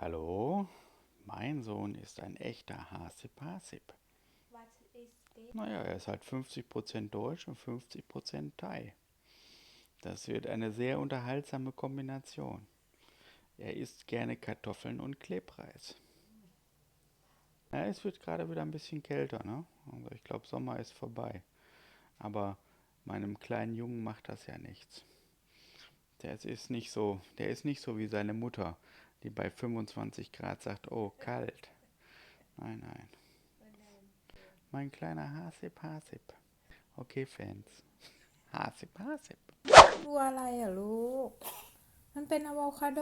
Hallo, mein Sohn ist ein echter Hasip-Hasip. What is it? Naja, er ist halt 50% Deutsch und 50% Thai. Das wird eine sehr unterhaltsame Kombination. Er isst gerne Kartoffeln und Klebreis. Ja, es wird gerade wieder ein bisschen kälter, ne? Also ich glaube, Sommer ist vorbei. Aber meinem kleinen Jungen macht das ja nichts. Der ist nicht so, der ist nicht so wie seine Mutter, die bei 25 Grad sagt, oh, kalt. Nein, nein. Mein kleiner Hasip Hasip. Okay, Fans. Hasip Hasip. กลัวอะไรอะลูก มันเป็นอะโวคาโด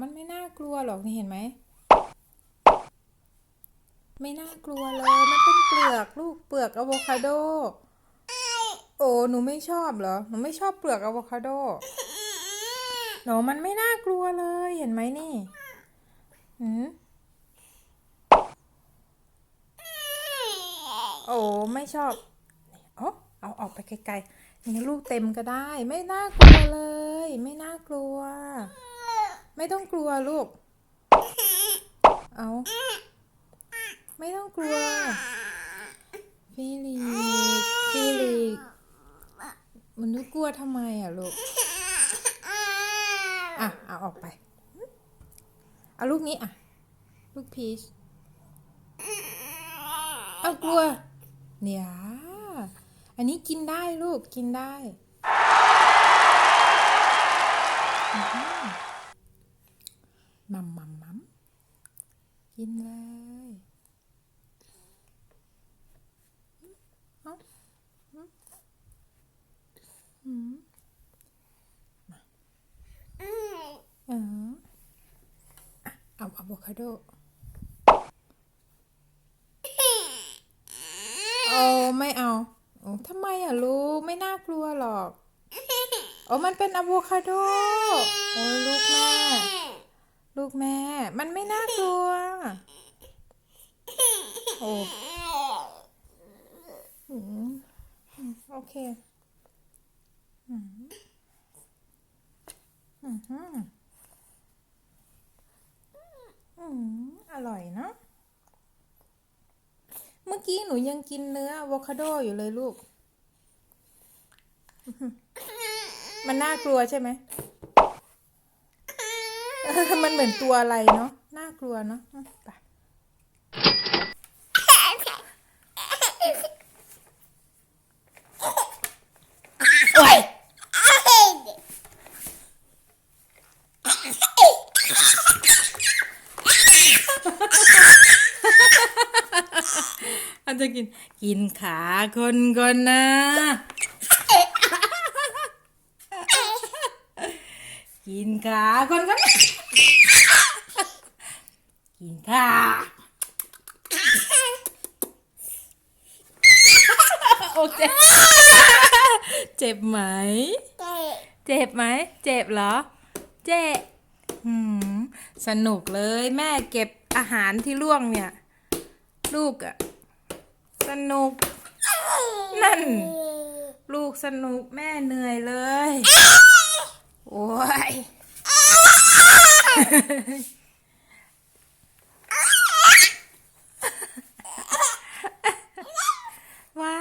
มันไม่น่ากลัวหรอกนี่เห็นไหม ไม่น่ากลัวเลย มันเป็นเปลือกลูกเปลือกอะโวคาโด โอ้ หนูไม่ชอบเหรอ หนูไม่ชอบเปลือกอะโวคาโด หนูมันไม่น่ากลัวเลยเห็นไหมนี่หืมโอ้ไม่ชอบโอ้เอาออกไปไกลๆนี่ลูกเต็มก็ได้ ไม่น่ากลัวเลย ไม่น่ากลัว ไม่ต้องกลัวลูก เอาไม่ต้องกลัวฟิลิกฟิลิกมันนึกกลัวทำไมอะลูก ออกไป เอาลูกนี้อะ ลูกพีชเอากลัว เนี่ยอันนี้กินได้ลูกกินได้ มัมมัมมัมกินเลยอืมมาเอออะเอาอะโวคาโด โอ้ไม่เอาโอ้ทำไมอะลูก ไม่น่ากลัวหรอก โอ้มันเป็นอะโวคาโด โอ้ยลูกแม่ ลูกแม่ มันไม่น่ากลัว โอ้อืมอืมโอเคอืมอืมอืมอืมอ ร่อยเนอะเมื่อกี้หนูยังกินเนื้ออะโวคาโดอยู่เลยลูก มันน่ากลัวใช่ไหม มันเหมือนตัวอะไรเนาะ น่ากลัวเนาะอืมไปโอ้ย อันจะกิน กินขาคนก่อนนะ กินขาคนก่อนนะกินขาโอเคเจ็บไหม เจ็บไหม เจ็บเหรอ เจ็บสนุกเลยแม่เก็บอาหารที่ล่วงเนี่ย ลูกอะ นุก นั่น ลูกสนุกแม่เหนื่อยเลย โอ้ยว่า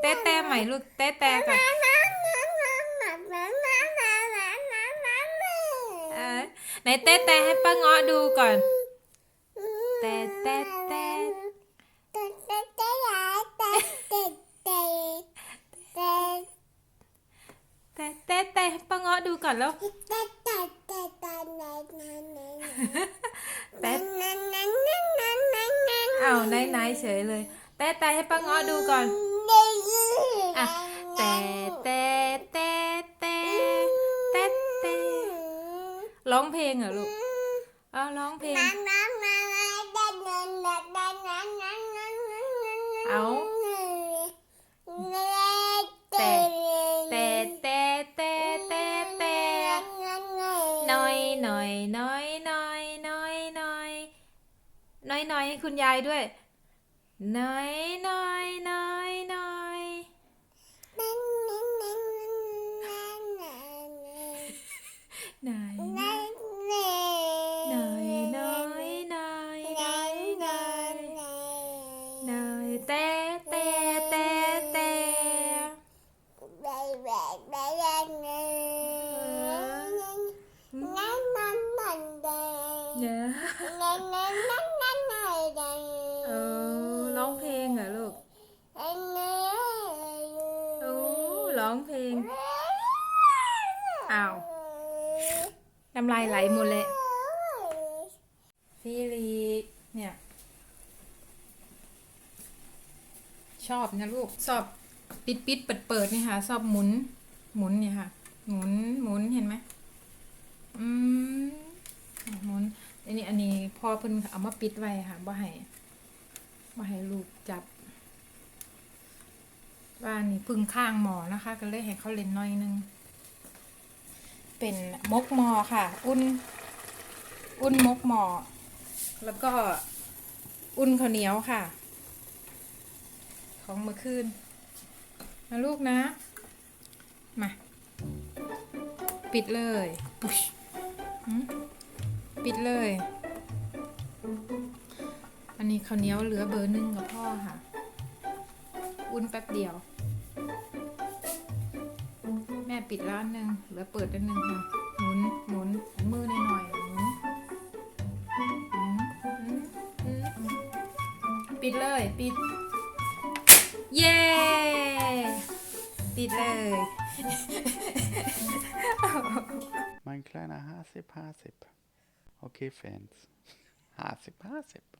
เต้เต้ใหม่ลูกเต้เต้ก่อนเออ ไหนเต้เต้ให้ป้าเงาะดูก่อนเต้เต้เต้เต้เต้เต้ให้ป้าเงาะดูก่อนแล้วเต้เอาไหนไหนเฉยเลย เต้เต้ให้ป้าเงาะดูก่อนอะ งเพลงเหรอลูกเอาร้องเพลง เอาเต้เต้เต้เต้เต้เต้น้อยน้อยน้อยน้อยน้อยน้อยน้อยให้คุณยายด้วยน้อยน้อยน้อยน้อยน้อยน้อยน้ เนอะเออร้องเพลงเหรอลูกโอ้ร้องเพลง อ้าวน้ำลายไหลหมดเลยพี่ลีเนี่ย ชอบนะลูกชอบปิดปิดเปิดเปิดนี่ค่ะชอบหมุน หมุนเนี่ยค่ะ หมุนหมุนเห็นไหมอืมหมุนอันนี้อันนี้ พอเพิ่นเอามาปิดไว้ค่ะบ่ให้บ่ให้ลูกจับ ว่านี่พึ่งข้างหมอนะคะ ก็เลยให้เขาเล่นน้อยนึง เป็นมกหมอค่ะ อุ่น อุ่นมกหมอ แล้วก็อุ่นข้าวเหนียวค่ะ ของเมื่อคืนมาลูกนะ มา ปิดเลย ปิดเลย นี้ข้าวเหนียวเหลือเบอร์หนึ่งกับพ่อค่ะ อุ่นแป๊บเดียว แม่ปิดร้านหนึ่งเหลือเปิดอันหนึ่งค่ะ หมุนหมุนมือหน่อยๆหมุนอืมอืมอืมปิดเลยปิด เย้ปิดเลย Mein kleiner Hasip Hasip. Okay, Fans. Hasip Hasip.